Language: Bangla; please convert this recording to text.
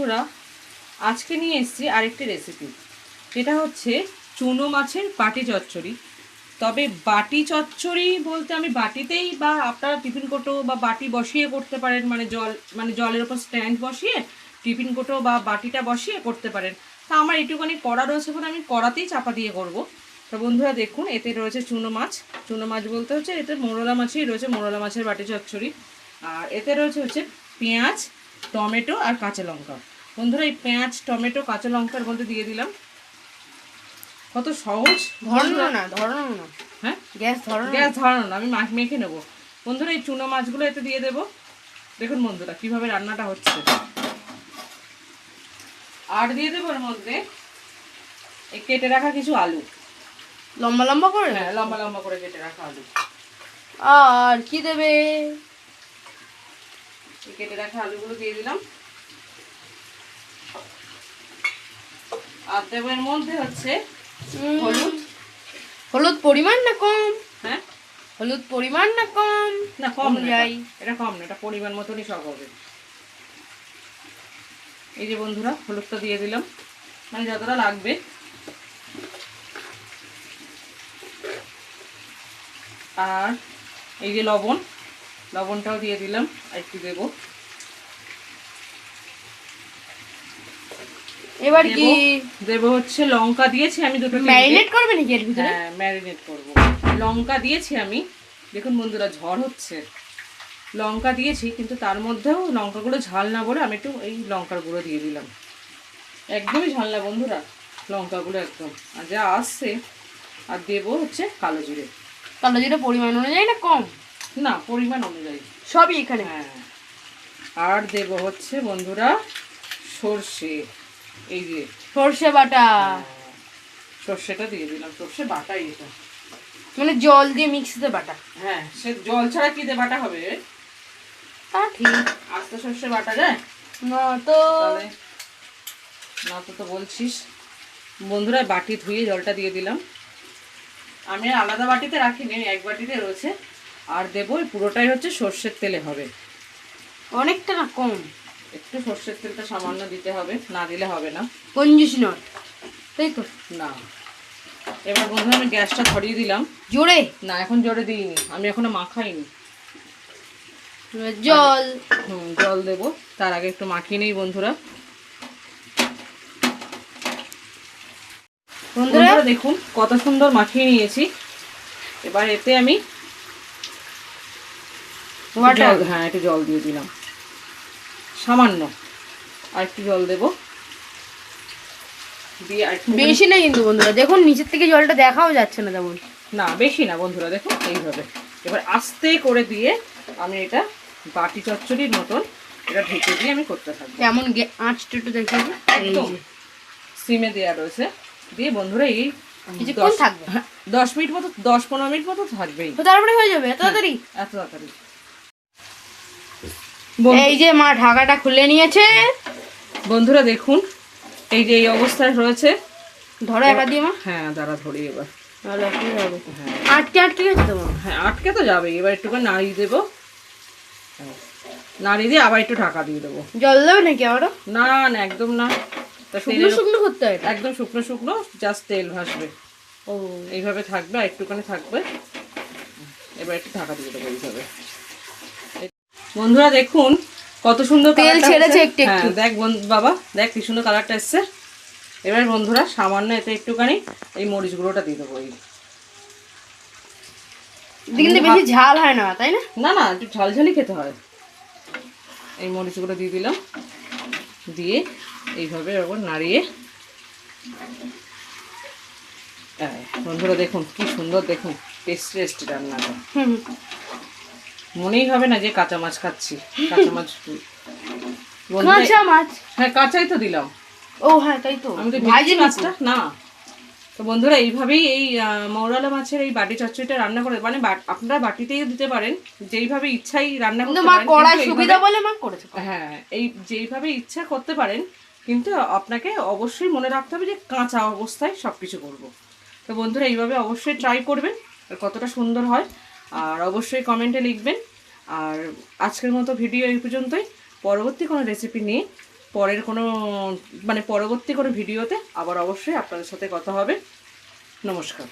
বন্ধুরা, আজকে নিয়ে এসেছি আরেকটি রেসিপি যেটা হচ্ছে চুনো মাছের বাটি চচ্চড়ি। তবে বাটি চচ্চড়ি বলতে আমি বাটিতেই বা আপনারা টিফিন কোটো বা বাটি বসিয়ে করতে পারেন মানে জল মানে জলের ওপর স্ট্যান্ড বসিয়ে টিফিন কোটো বা বাটিটা বসিয়ে করতে পারেন। তা আমার একটুখানি কড়া রয়েছে বলে আমি কড়াতেই চাপা দিয়ে করব। তো বন্ধুরা দেখুন, এতে রয়েছে চুনো মাছ। চুনো মাছ বলতে হচ্ছে এতে মোরলা মাছই রয়েছে, মোরলা মাছের বাটি চচ্চড়ি। আর এতে রয়েছে হচ্ছে পেঁয়াজ, টমেটো আর কাঁচা লঙ্কা। বন্ধুরা এই পেঁয়াজ টমেটো কাঁচা লঙ্কার মধ্যে দিয়ে দিলাম। কত সহজ। ধরানো না ধরানো না। হ্যাঁ? গ্যাস ধরানো গ্যাস ধরানো না আমি মাখ মেখে নেব। বন্ধুরা এই চুনো মাছগুলো এতে দিয়ে দেবো। দেখুন বন্ধুরা কীভাবে রান্নাটা হচ্ছে। আর দিয়ে দেবো এর মধ্যে এই কেটে রাখা কিছু আলু। লম্বা লম্বা করে? হ্যাঁ লম্বা লম্বা করে কেটে রাখা আলু। আর কি দেবে? কেটে রাখা আলুগুলো দিয়ে দিলাম। আর দেবো এর মধ্যে হচ্ছে হলুদ। হলুদ পরিমাণ না কম? হ্যাঁ? হলুদ পরিমাণ না কম? না কম। এটা। এটা কম না এটা পরিমাণ মতনই সব হবে। এই যে বন্ধুরা হলুদটা দিয়ে দিলাম। মানে যতটা লাগবে। আর এই যে লবণ লবণটাও দিয়ে দিলাম আর একটু দেবো। এবার কি? দেবো- হচ্ছে লঙ্কা দিয়েছি আমি দুটো ম্যারিনেট করবে নাকি এর ভিতরে? হ্যাঁ ম্যারিনেট করব। লঙ্কা দিয়েছি আমি। দেখুন বন্ধুরা ঝড় হচ্ছে। লঙ্কা দিয়েছি কিন্তু তার মধ্যেও লঙ্কাগুলো ঝাল না বলে আমি একটু এই লঙ্কার গুঁড়ো দিয়ে দিলাম। একদমই ঝাল না বন্ধুরা লঙ্কাগুলো একদম। আর যা আসছে আর দেবো হচ্ছে কালো জিরে। কালো জিরে পরিমাণ অনুযায়ী না কম? না পরিমাণ অনুযায়ী। সবই এখানে? হ্যাঁ। আর দেবো হচ্ছে বন্ধুরা সর্ষে। এই যে সর্ষে বাটা। সর্ষেটা দিয়ে দিলাম সর্ষে বাটাই এটা। মানে জল দিয়ে মিক্সিতে বাটা। হ্যাঁ সে জল ছাড়া কি দিয়ে বাটা হবে? তা ঠিক। আস্তে সর্ষে বাটা যায় না তো। না তো তো বলছিস। বন্ধুরা বাটি ধুয়ে জলটা দিয়ে দিলাম। আমি আলাদা বাটিতে রাখিনি এক বাটিতে রয়েছে। আর দেবো পুরোটাই হচ্ছে সর্ষের তেলে হবে। অনেকটা না কম? একটু সর্ষের তেলটা সামান্য দিতে হবে না দিলে হবে না। কঞ্জুস নয় তাই তো? না। এবার বন্ধুরা আমি গ্যাসটা ধরিয়ে দিলাম। জোরে? না এখন জোরে দিইনি আমি এখনও মাখাইনি। জল। হুম জল দেবো তার আগে একটু মাখিয়ে নেই বন্ধুরা। বন্ধুরা? বন্ধুরা দেখুন কত সুন্দর মাখিয়ে নিয়েছি। এবার এতে আমি জল হ্যাঁ একটু জল দিয়ে দিলাম। সামান্য। আর একটু জল দেবো। দিয়ে বেশি না কিন্তু বন্ধুরা দেখুন নিচের থেকে জলটা দেখাও যাচ্ছে না তেমন। না বেশি না বন্ধুরা দেখুন এইভাবে। এবার আস্তে করে দিয়ে আমি এটা বাটি চচ্চড়ির মতন এটা ঢেকে দিয়ে আমি করতে থাকব। কেমন গে- আঁচটা একটু দেখে। সিমে দেওয়া রয়েছে। দিয়ে বন্ধুরা এই কিছুক্ষণ দশ- থাকবে। হ্যাঁ, দশ মিনিট মতো দশ পনেরো মিনিট মতো থাকবেই। তো তারপরে হয়ে যাবে এত তাড়াতাড়ি। এত তাড়াতাড়ি। এই যে মা ঢাকাটা খুলে নিয়েছে। বন্ধুরা দেখুন এই যে এই অবস্থায় রয়েছে। ধরো একা দিয়ে মা। হ্যাঁ দাঁড়া ধরি এবার। হ্যাঁ। আটকে আটকে গেছে তো মা। হ্যাঁ আটকে তো যাবে এবার একটু করে নাড়িয়ে দেবো। নাড়িয়ে দিয়ে আবার একটু ঢাকা দিয়ে দেবো। জল দেবে নাকি আবারও? না না একদম না। শুকনো শুকনো করতে হয় একদম শুকনো শুকনো জাস্ট তেল ভাসবে। ও। এইভাবে থাকবে আর একটুখানি থাকবে। এবার একটু ঢাকা দিয়ে দেবো এইভাবে। এই- বন্ধুরা দেখুন কত সুন্দর তেল ছেড়েছে একটু একটু। হ্যাঁ দেখ বাবা দেখ কি সুন্দর কালারটা এসছে। এবার বন্ধুরা সামান্য এতে একটুখানি এই মরিচ গুঁড়োটা দিয়ে দেবো এই কিন্তু বেশি ঝাল হয় না তাই না? না না একটু ঝালঝালি খেতে হয়। এই মরিচগুলো দিয়ে দিলাম। দিয়ে এইভাবে ওপর নাড়িয়ে। বন্ধুরা দেখুন কি সুন্দর দেখুন টেস্ট টেস্টি রান্নাটা। হুম। মনেই হবে না যে কাঁচা মাছ খাচ্ছি। কাঁচা মাছ কাঁচা মাছ? হ্যাঁ কাঁচাই তো দিলাম। ও হ্যাঁ তাই তো। আমি তো ভাজি মাছটা না। তো বন্ধুরা এইভাবেই এই মৌরালা মাছের এই বাটি চচ্চড়িটা রান্না করে মানে আপনারা বাটিতেই দিতে পারেন। যেইভাবে ইচ্ছাই রান্না করতে পারেন কিন্তু সুবিধা বলে মা করেছে। হ্যাঁ এই যেইভাবে ইচ্ছা করতে পারেন কিন্তু আপনাকে অবশ্যই মনে রাখতে হবে যে কাঁচা অবস্থায় সব কিছু করব। তো বন্ধুরা এইভাবে অবশ্যই ট্রাই করবেন কতটা সুন্দর হয়। আর অবশ্যই কমেন্টে লিখবেন। আর আজকের মতো ভিডিও এই পর্যন্তই। পরবর্তী কোনো রেসিপি নিয়ে পরের কোনো মানে পরবর্তী কোনো ভিডিওতে আবার অবশ্যই আপনাদের সাথে কথা হবে। নমস্কার।